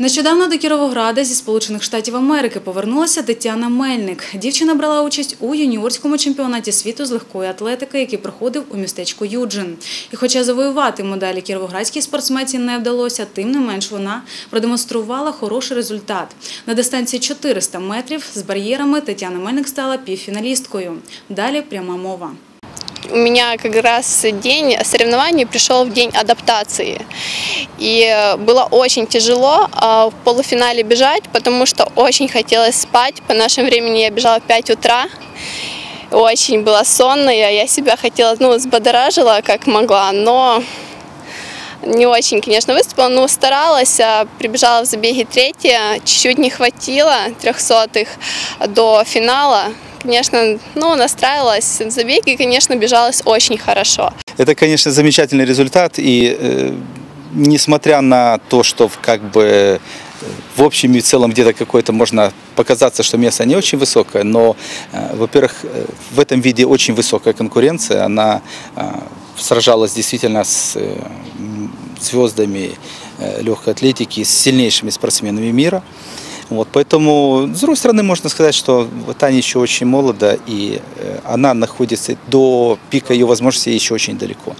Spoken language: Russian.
Нещодавно до Кіровограда зі Сполучених Штатів Америки повернулася Тетяна Мельник. Дівчина брала участь у юніорському чемпіонаті світу з легкої атлетики, який проходив у містечку Юджин. І хоча завоювати медалі кіровоградській спортсменці не вдалося, тим не менш вона продемонструвала хороший результат. На дистанції 400 метрів з бар'єрами Тетяна Мельник стала півфіналісткою. Далі пряма мова. У меня как раз день соревнований пришел в день адаптации. И э, было очень тяжело а, в полуфинале бежать, потому что очень хотелось спать. По нашему времени я бежала в 5 утра. Очень была сонная, я себя хотела, ну, взбодоражила как могла, но не очень, конечно, выступила, но старалась, а, прибежала в забеге третья, чуть-чуть не хватило трехсотых до финала. Конечно, ну, настраивалась в забеге, конечно, бежалась очень хорошо. Это, конечно, замечательный результат, и э, несмотря на то, что как бы э, в общем и целом где-то какое-то можно показаться, что место не очень высокое, но, э, во-первых, э, в этом виде очень высокая конкуренция, она э, сражалась действительно с э, звездами э, легкой атлетики, с сильнейшими спортсменами мира. Вот, поэтому, с другой стороны, можно сказать, что Таня еще очень молода, и э, она находится до пика ее возможностей еще очень далеко.